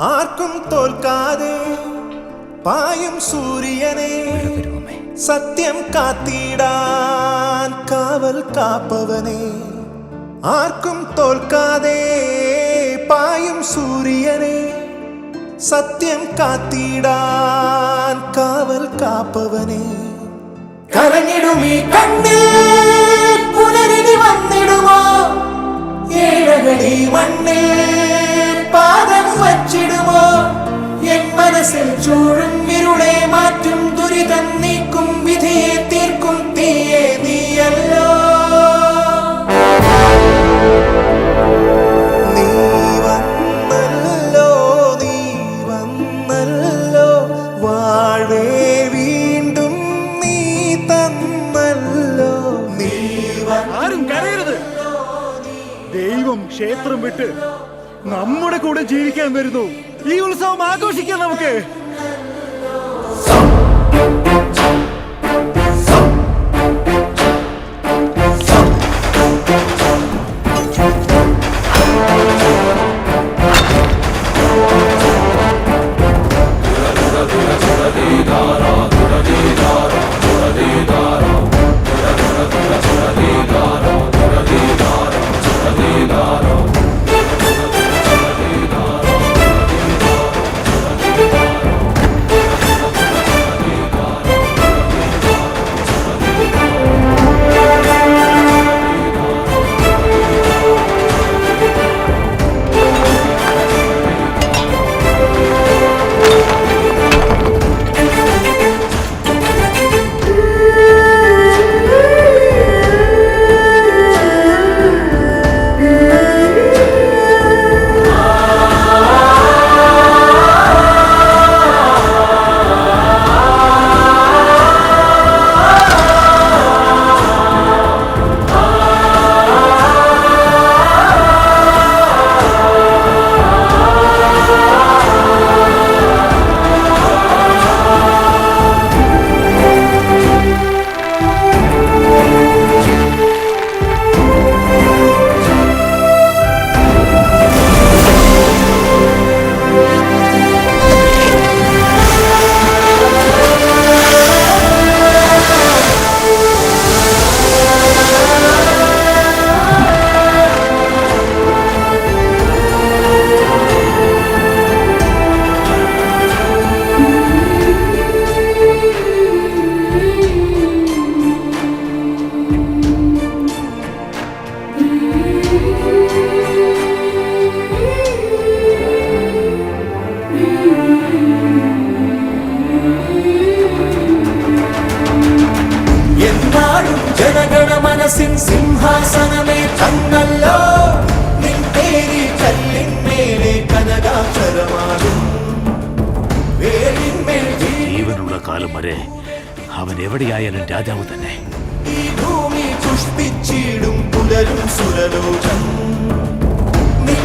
ஆர்க்கும் தோற்காது பாயும் சூரியனே சத்தியம் காத்திடான் காவல் காப்பவனே. ஆர்க்கும் தோற்காதே பாயும் சூரியனே சத்தியம் காத்திடான் காவல் காப்பவனே. கலங்கிடுமே கண்ணில் புனரினி வந்திடுமா? ஏழகடி மண்ணில் പാദം വച്ചിടുമോ? എൻ മനസ്സിൽ ചൂഴും ഇരുളെ മാറ്റും ദുരിതം നീക്കും വിധിയെ തീർക്കും തീയെ നീയല്ലോ നീ വന്നല്ലോ നീ വന്നല്ലോ. വാഴേ വീണ്ടും നീ തന്നല്ലോ. നീ ആരും കരയരുത്. ദൈവം ക്ഷേത്രം വിട്ട് നമ്മുടെ കൂടെ ജീവിക്കാൻ വരുന്നു. ഈ ഉത്സവം ആഘോഷിക്കാം നമുക്ക്. മനസ്സിൻ സിംഹാസനമേ തന്നല്ലോ. നിൻ പേരി കല്ലിന്മേലെ കനകാക്ഷരമാകും. വേലിന്മേൽ ജീവനുള്ള കാലം വരെ അവൻ എവിടെയായാലും രാജാവ് തന്നെ. ഈ ഭൂമി പുഷ്പിച്ചിടും പുലരും സുരലോചം നിൻ